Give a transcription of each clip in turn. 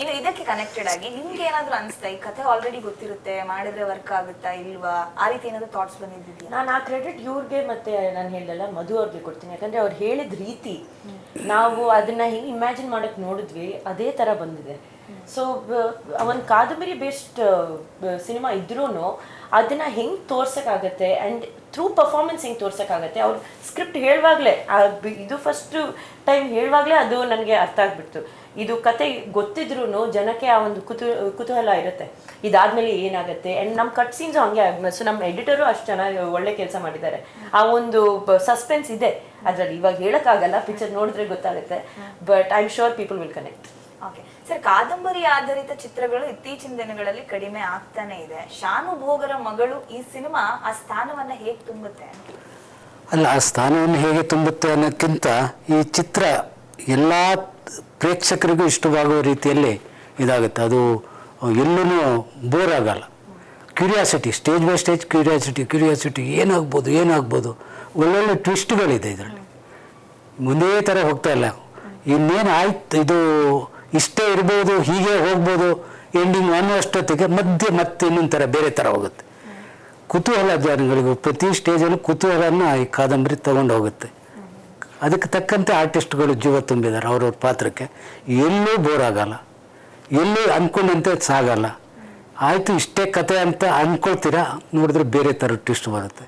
ಇನ್ನು ಇದಕ್ಕೆ ಕನೆಕ್ಟೆಡ್ ಆಗಿ ನಿಮ್ಗೆ ಏನಾದ್ರು ಅನ್ಸ್ತಾ ಈ ಕಥೆ ಆಲ್ರೆಡಿ ಗೊತ್ತಿರುತ್ತೆ ಮಾಡಿದ್ರೆ ವರ್ಕ್ ಆಗುತ್ತಾ ಇಲ್ವಾ? ಆ ರೀತಿ ಏನಾದ್ರು ಥಾಟ್ಸ್ ಬಂದಿದ್ದೀವಿ ನಾನು ಆ ಕ್ರೆಡಿಟ್ ಇವ್ರಿಗೆ ಮತ್ತೆ ನಾನು ಹೇಳ್ದಲ್ಲ ಮಧು ಅವ್ರಿಗೆ ಕೊಡ್ತೀನಿ. ಯಾಕಂದ್ರೆ ಅವ್ರು ಹೇಳಿದ ರೀತಿ. ನಾವು ಅದನ್ನ ಹಿಂಗೆ ಇಮ್ಯಾಜಿನ್ ಮಾಡಕ್ ನೋಡಿದ್ವಿ ಅದೇ ತರ ಬಂದಿದೆ. ಸೊ ಒಂದು ಕಾದಂಬರಿ ಬೇಸ್ಡ್ ಸಿನಿಮಾ ಇದ್ರೂ ಅದನ್ನ ಹೆಂಗ್ ತೋರ್ಸಕ್ಕಾಗತ್ತೆ ಅಂಡ್ ಥ್ರೂ ಪರ್ಫಾರ್ಮೆನ್ಸ್ ಹೆಂಗ್ ತೋರ್ಸಕ್ಕಾಗತ್ತೆ ಅವ್ರು ಸ್ಕ್ರಿಪ್ಟ್ ಹೇಳುವಾಗಲೇ ಇದು ಫಸ್ಟ್ ಟೈಮ್ ಹೇಳುವಾಗಲೇ ಅದು ನನಗೆ ಅರ್ಥ ಆಗ್ಬಿಡ್ತು. ಇದು ಕತೆ ಗೊತ್ತಿದ್ರು ಜನಕ್ಕೆ ಆ ಒಂದು ಕುತು ಕುತೂಹಲ ಇರುತ್ತೆ. ಇದಾದ್ಮೇಲೆ ಏನಾಗುತ್ತೆ ಆ್ಯಂಡ್ ನಮ್ಮ ಕಟ್ ಸೀನ್ಸ್ ಹಂಗೆ ಆಗ ಸೊ ನಮ್ಮ ಎಡಿಟರು ಅಷ್ಟು ಚೆನ್ನಾಗಿ ಒಳ್ಳೆ ಕೆಲಸ ಮಾಡಿದ್ದಾರೆ. ಆ ಒಂದು ಸಸ್ಪೆನ್ಸ್ ಇದೆ. ಅದ್ರಲ್ಲಿ ಇವಾಗ ಹೇಳೋಕ್ಕಾಗಲ್ಲ ಪಿಕ್ಚರ್ ನೋಡಿದ್ರೆ ಗೊತ್ತಾಗುತ್ತೆ. But I am sure people will connect okay. Sir, ಕಾದಂಬರಿ ಆಧಾರಿತ ಚಿತ್ರಗಳು ಇತ್ತೀಚಿನ ದಿನಗಳಲ್ಲಿ ಕಡಿಮೆ ಆಗ್ತಾನೆ ಇದೆ. ಶಾನು ಭೋಗರ ಮಗಳು ಈ ಸಿನಿಮಾ ಆ ಸ್ಥಾನವನ್ನ ಹೇಗೆ ತುಂಬುತ್ತೆ? ಅಲ್ಲ, ಆ ಸ್ಥಾನವನ್ನು ಹೇಗೆ ತುಂಬುತ್ತೆ ಅನ್ನೋಕ್ಕಿಂತ ಈ ಚಿತ್ರ ಎಲ್ಲ ಪ್ರೇಕ್ಷಕರಿಗೂ ಇಷ್ಟವಾಗುವ ರೀತಿಯಲ್ಲಿ ಇದಾಗುತ್ತೆ. ಅದು ಎಲ್ಲೂ ಬೋರ್ ಆಗಲ್ಲ. Curiosity stage by stage curiosity curiosity ಏನಾಗ್ಬೋದು ಏನಾಗ್ಬೋದು, ಒಳ್ಳೊಳ್ಳೆ ಟ್ವಿಸ್ಟ್ಗಳಿದೆ ಇದರಲ್ಲಿ. ಒಂದೇ ಥರ ಹೋಗ್ತಾ ಇಲ್ಲ. ಇನ್ನೇನು ಆಯ್ತು ಇದು ಇಷ್ಟೇ ಇರ್ಬೋದು, ಹೀಗೆ ಹೋಗ್ಬೋದು ಎಂಡಿಂಗ್ ಅನ್ನುವಷ್ಟೊತ್ತಿಗೆ ಮಧ್ಯೆ ಮತ್ತೆ ಇನ್ನೊಂದು ಥರ ಬೇರೆ ಥರ ಹೋಗುತ್ತೆ. ಕುತೂಹಲ ಜನಗಳಿಗೂ ಪ್ರತಿ ಸ್ಟೇಜಲ್ಲೂ ಕುತೂಹಲನ ಈ ಕಾದಂಬರಿ ತಗೊಂಡು ಹೋಗುತ್ತೆ. ಅದಕ್ಕೆ ತಕ್ಕಂತೆ ಆರ್ಟಿಸ್ಟ್ಗಳು ಜೀವ ತುಂಬಿದ್ದಾರೆ ಅವ್ರವ್ರ ಪಾತ್ರಕ್ಕೆ. ಎಲ್ಲೂ ಬೋರ್ ಆಗಲ್ಲ. ಎಲ್ಲೂ ಅಂದ್ಕೊಂಡಂತೆ ಸಾಗಲ್ಲ. ಆಯಿತು ಇಷ್ಟೇ ಕತೆ ಅಂತ ಅಂದ್ಕೊಳ್ತೀರಾ ನೋಡಿದ್ರೆ ಬೇರೆ ಥರ ಟ್ವಿಸ್ಟ್ ಬರುತ್ತೆ.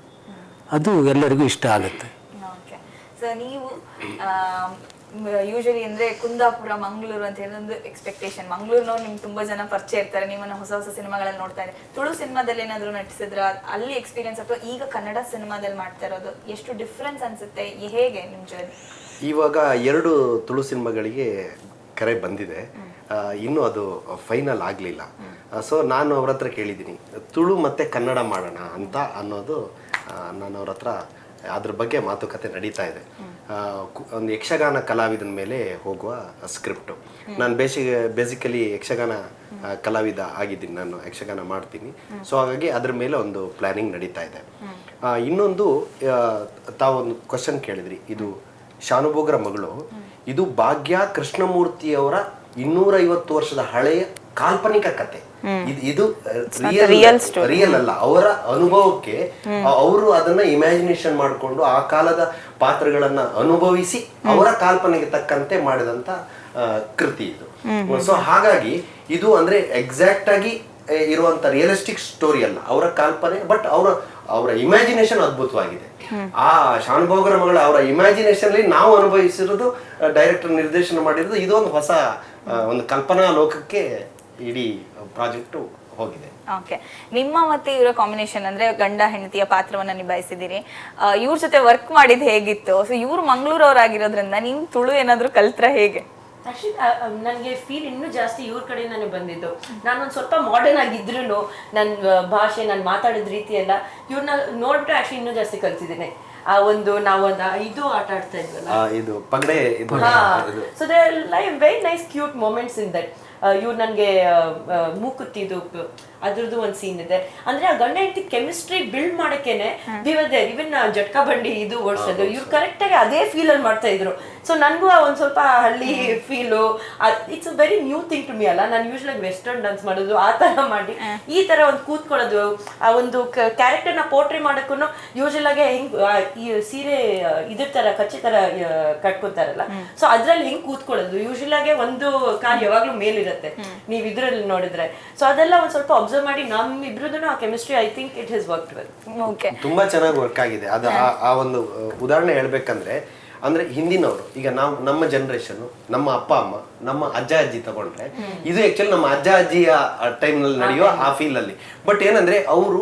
ಅದು ಎಲ್ಲರಿಗೂ ಇಷ್ಟ ಆಗುತ್ತೆ. ನೀವು ಯೂಶಲಿ ಅಂದ್ರೆ ಕುಂದಾಪುರ ಮಂಗಳೂರು ಅಂತ ಹೇಳಿ ಒಂದು ಎಕ್ಸ್ಪೆಕ್ಟೇಷನ್ ಮಂಗಳೂರಿನವ್ರು ನಿಮ್ಗೆ ತುಂಬಾ ಜನ ಪರಿಚಯ ಇರ್ತಾರೆ ನಿಮ್ಮನ್ನ ಹೊಸ ಹೊಸ ಸಿನಿಮಾಗಳಲ್ಲಿ ನೋಡ್ತಾ ಇದ್ದಾರೆ ತುಳು ಸಿನಿಮಾದಲ್ಲಿ ಏನಾದ್ರು ನಟಿಸಿದ್ರ? ಅಲ್ಲಿ ಎಕ್ಸ್ಪೀರಿಯನ್ಸ್ ಅಥವಾ ಈಗ ಕನ್ನಡ ಸಿನಿಮಾದಲ್ಲಿ ಮಾಡ್ತಾ ಇರೋದು ಎಷ್ಟು ಡಿಫ್ರೆನ್ಸ್ ಅನ್ಸುತ್ತೆ? ಹೇಗೆ ನಿಮ್ ಜರ್ನಿ ಇವಾಗ ಎರಡು ತುಳು ಸಿನಿಮಾಗಳಿಗೆ ಕರೆ ಬಂದಿದೆ. ಇನ್ನೂ ಅದು ಫೈನಲ್ ಆಗಲಿಲ್ಲ. ಸೊ ನಾನು ಅವ್ರ ಹತ್ರ ಕೇಳಿದ್ದೀನಿ ತುಳು ಮತ್ತು ಕನ್ನಡ ಮಾಡೋಣ ಅಂತ ಅನ್ನೋದು ನಾನು ಅವ್ರ ಹತ್ರ ಅದ್ರ ಬಗ್ಗೆ ಮಾತುಕತೆ ನಡೀತಾ ಇದೆ. ಒಂದು ಯಕ್ಷಗಾನ ಕಲಾವಿದನ ಮೇಲೆ ಹೋಗುವ ಸ್ಕ್ರಿಪ್ಟು. ನಾನು ಬೇಸಿ ಬೇಸಿಕಲಿ ಯಕ್ಷಗಾನ ಕಲಾವಿದ ಆಗಿದ್ದೀನಿ. ನಾನು ಯಕ್ಷಗಾನ ಮಾಡ್ತೀನಿ. ಸೊ ಹಾಗಾಗಿ ಅದ್ರ ಮೇಲೆ ಒಂದು ಪ್ಲಾನಿಂಗ್ ನಡೀತಾ ಇದೆ. ಇನ್ನೊಂದು ತಾವೊಂದು ಕ್ವಶನ್ ಕೇಳಿದ್ರಿ. ಇದು ಶಾನುಭೋಗರ ಮಗಳು. ಇದು ಭಾಗ್ಯ ಕೃಷ್ಣಮೂರ್ತಿಯವರ ಇನ್ನೂರೈವತ್ತು ವರ್ಷದ ಹಳೆಯ ಕಾಲ್ಪನಿಕ ಕತೆ. ಇದು ರಿಯಲ್ ರಿಯಲ್ ಅಲ್ಲ ಅವರ ಅನುಭವಕ್ಕೆ ಅವರು ಅದನ್ನ ಇಮ್ಯಾಜಿನೇಷನ್ ಮಾಡಿಕೊಂಡು ಆ ಕಾಲದ ಪಾತ್ರಗಳನ್ನ ಅನುಭವಿಸಿ ಅವರ ಕಾಲ್ಪನೆಗೆ ತಕ್ಕಂತೆ ಮಾಡಿದಂತ ಕೃತಿ ಇದು. ಸೊ ಹಾಗಾಗಿ ಇದು ಅಂದ್ರೆ ಎಕ್ಸಾಕ್ಟ್ ಆಗಿ ಇರುವಂತ ರಿಯಲಿಸ್ಟಿಕ್ ಸ್ಟೋರಿ ಅಲ್ಲ. ಅವರ ಕಲ್ಪನೆ ಬಟ್ ಅವರ ಅವರ ಇಮ್ಯಾಜಿನೇಷನ್ ಅದ್ಭುತವಾಗಿದೆ. ಆ ಶಾನುಭೋಗರ ಮಗಳ ಅವರ ಇಮ್ಯಾಜಿನೇಷನ್ ಅಲ್ಲಿ ನಾವು ಅನುಭವಿಸಿರೋದು ಡೈರೆಕ್ಟರ್ ನಿರ್ದೇಶನ ಮಾಡಿರೋದು ಇದೊಂದು ಹೊಸ ಒಂದು ಕಲ್ಪನಾ ಲೋಕಕ್ಕೆ ಇಡೀ ಪ್ರಾಜೆಕ್ಟ್ ಹೋಗಿದೆ. ಓಕೆ. ನಿಮ್ಮ ಮತ್ತೆ ಇವರ ಕಾಂಬಿನೇಷನ್ ಅಂದ್ರೆ ಗಂಡ ಹೆಂಡತಿಯ ಪಾತ್ರವನ್ನ ನಿಭಾಯಿಸಿದಿರಿ ಇವ್ರ ಜೊತೆ ವರ್ಕ್ ಮಾಡಿದ್ ಹೇಗಿತ್ತು? ಸೊ ಇವ್ರು ಮಂಗಳೂರವರಾಗಿರೋದ್ರಿಂದ ನೀವು ತುಳು ಏನಾದ್ರು ಕಲ್ತ್ರ ಹೇಗೆ? ಆಕ್ಚುಲಿ ನನಗೆ ಫೀಲ್ ಇನ್ನೂ ಜಾಸ್ತಿ ಇವ್ರ ಕಡೆ ನನಗೆ ಬಂದಿದ್ದು. ನಾನೊಂದು ಸ್ವಲ್ಪ ಮಾಡರ್ನ್ ಆಗಿದ್ರು ನನ್ನ ಭಾಷೆ ನಾನು ಮಾತಾಡಿದ ರೀತಿ ಎಲ್ಲ ಇವ್ರನ್ನ ನೋಡ್ಬಿಟ್ಟು ಆಕ್ಚುಲಿ ಇನ್ನೂ ಜಾಸ್ತಿ ಕಲ್ತಿದ್ದೇನೆ. ಆ ಒಂದು ನಾವು ಒಂದು ಇದು ಆಟ ಆಡ್ತಾ ಇದ್ವಲ್ಲ. ಆ, ಇದು ಪಗಡೆ so the life very nice cute moments in that ಇವ್ರು ನನಗೆ ಮೂಕುತ್ತಿದ್ದು ಅದ್ರದ್ದು ಒಂದು ಸೀನ್ ಇದೆ. ಅಂದ್ರೆ ಆ ಗಂಡ ಹೆಂಡತಿ ಕೆಮಿಸ್ಟ್ರಿ ಬಿಲ್ಡ್ ಮಾಡಕ್ಕೇನೆ ದೇವದೇ ಇವನ್ ಜಟ್ಕಾ ಬಂಡಿ ಇದು ಓಡಿಸೋದು ಇವ್ರು ಕರೆಕ್ಟ್ ಆಗಿ ಅದೇ ಫೀಲ್ ಅಲ್ಲಿ ಮಾಡ್ತಾ ಇದ್ರು. ಸೊ ನನಗೂ ಒಂದ್ ಸ್ವಲ್ಪ ಹಳ್ಳಿ feel it's very new thing to me ಅಲ್ಲ. ನಾನು ಯೂಶ್ವಲಾಗಿ ವೆಸ್ಟರ್ನ್ ಡಾನ್ಸ್ ಮಾಡೋದು ಆ ತರ ಮಾಡಿ. ಈ ತರ ಒಂದು ಕೂತ್ಕೊಳ್ಳೋದು ಆ ಒಂದು ಕ್ಯಾರೆಕ್ಟರ್ನ ಪೋರ್ಟ್ರಿ ಮಾಡಕ್ಕೂ ಯೂಶಲ್ ಆಗಿ ಹೆಂಗ್ ಈ ಸೀರೆ ಇದ್ರ ತರ ಕಚ್ಚೆ ತರ ಕಟ್ಕೊತಾರಲ್ಲ. ಸೊ ಅದ್ರಲ್ಲಿ ಹೆಂಗ್ ಕೂತ್ಕೊಳ್ಳೋದು? ಯೂಶಲ್ ಆಗಿ ಒಂದು ಕಾಲ್ ಯಾವಾಗ್ಲೂ ಮೇಲಿರುತ್ತೆ. ನೀವ್ ಇದ್ರಲ್ಲಿ ನೋಡಿದ್ರೆ. ಸೊ ಅದೆಲ್ಲ ಒಂದ್ ಸ್ವಲ್ಪ ಅಬ್ಸರ್ವ್ ಮಾಡಿ ನಮ್ ಇಬ್ರದ್ದು ಆ chemistry I think it has work well okay ತುಂಬಾ ಚೆನ್ನಾಗಿ ವರ್ಕ್ ಆಗಿದೆ. ಅದು ಆ- ಆ ಒಂದು ಉದಾಹರಣೆ ಹೇಳ್ಬೇಕಂದ್ರೆ ಅಂದ್ರೆ ಹಿಂದಿನವರು ಈಗ ನಾವು ನಮ್ಮ ಜನರೇಷನ್ ನಮ್ಮ ಅಪ್ಪ ಅಮ್ಮ ನಮ್ಮ ಅಜ್ಜ ಅಜ್ಜಿ ತಗೊಂಡ್ರೆ ಇದು ಆಕ್ಚುಲಿ ನಮ್ಮ ಅಜ್ಜ ಅಜ್ಜಿಯ ಟೈಮ್ನಲ್ಲಿ ನಡೆಯೋ ಆ ಫೀಲ್ ಅಲ್ಲಿ. ಬಟ್ ಏನಂದ್ರೆ ಅವರು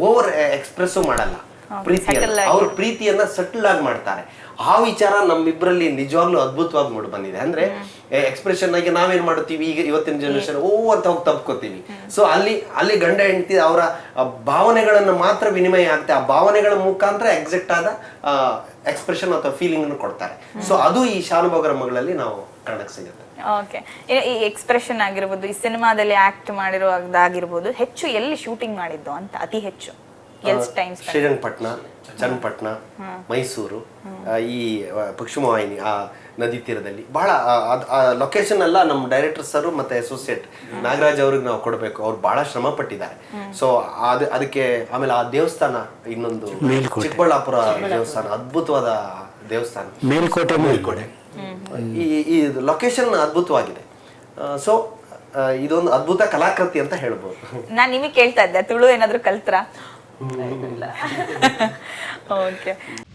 ಓವರ್ ಎಕ್ಸ್ಪ್ರೆಸ್ ಮಾಡಲ್ಲ. ಪ್ರೀತಿಯನ್ನ. ಅವ್ರ ಪ್ರೀತಿಯನ್ನ ಸೆಟಲ್ ಆಗಿ ಮಾಡ್ತಾರೆ. ಆ ವಿಚಾರ ನಮ್ಮಿಬ್ಬರಲ್ಲಿ ನಿಜವಾಗ್ಲೂ ಅದ್ಭುತವಾಗಿ ಮೂಡಿ ಬಂದಿದೆ ಅಂದ್ರೆ ಎಕ್ಸ್ಪ್ರೆಷನ್ ಆಗಿ ನಾವೇನ್ ಮಾಡ್ತೀವಿ? ಈಗ ಇವತ್ತಿನ ಜನರೇಷನ್ ಓ ಅಂತ ಹೋಗಿ ತಪ್ಕೋತೀವಿ ಸೊ ಅಲ್ಲಿ ಅಲ್ಲಿ ಗಂಡ ಹೆಂಡತಿ ಅವರ ಭಾವನೆಗಳನ್ನ ಮಾತ್ರ ವಿನಿಮಯ ಆಗುತ್ತೆ ಆ ಭಾವನೆಗಳ ಮುಖಾಂತರ ಎಕ್ಸಾಕ್ಟ್ ಆದ ಎಕ್ಸ್ಪ್ರೆಷನ್ ಅಥವಾ ಫೀಲಿಂಗ್ ಅನ್ನು ಕೊಡ್ತಾರೆ. ಸೊ ಅದು ಈ ಶಾನುಭೋಗರ ಮಗಳಲ್ಲಿ ನಾವು ಕಾಣಕ್ ಸಿಗುತ್ತೆ. ಓಕೆ ಈ ಎಕ್ಸ್ಪ್ರೆಷನ್ ಆಗಿರ್ಬೋದು ಈ ಸಿನಿಮಾದಲ್ಲಿ ಆಕ್ಟ್ ಮಾಡಿರೋದಾಗಿರ್ಬೋದು ಹೆಚ್ಚು ಎಲ್ಲಿ ಶೂಟಿಂಗ್ ಮಾಡಿದ್ದು ಅಂತ ಅತಿ ಹೆಚ್ಚು. ಶ್ರೀರಂಗಪಟ್ಟಣ ಚನ್ನಪಟ್ಟಣ ಮೈಸೂರು ಈ ಪಶ್ಚಿಮ ವಾಹಿನಿ ಆ ನದಿ ತೀರದಲ್ಲಿ. ಬಹಳ ಲೊಕೇಶನ್ ಎಲ್ಲ ನಮ್ಮ ಡೈರೆಕ್ಟರ್ ಸರ್ ಮತ್ತೆ ಅಸೋಸಿಯೇಟ್ ನಾಗರಾಜ್ ಅವ್ರಿಗೆ ನಾವು ಕೊಡಬೇಕು. ಅವ್ರು ಬಹಳ ಶ್ರಮ ಪಟ್ಟಿದ್ದಾರೆ ಸೊ ಅದ್ ಅದಕ್ಕೆ ಆಮೇಲೆ ಆ ದೇವಸ್ಥಾನ ಇನ್ನೊಂದು. ಚಿಕ್ಕಬಳ್ಳಾಪುರ ದೇವಸ್ಥಾನ ಅದ್ಭುತವಾದ ದೇವಸ್ಥಾನ. ಮೇಲ್ಕೋಟೆ ಮೇಲ್ಕೋಟೆ. ಈ ಈ ಲೊಕೇಶನ್ ಅದ್ಭುತವಾಗಿದೆ. ಸೊ ಇದೊಂದು ಅದ್ಭುತ ಕಲಾಕೃತಿ ಅಂತ ಹೇಳ್ಬೋದು. ನಾನು ನಿಮಗೆ ಕೇಳ್ತಾ ಇದ್ದೆ. ತುಳು ಏನಾದರೂ ಕಲ್ತ್ರಾ? ಓಕೆ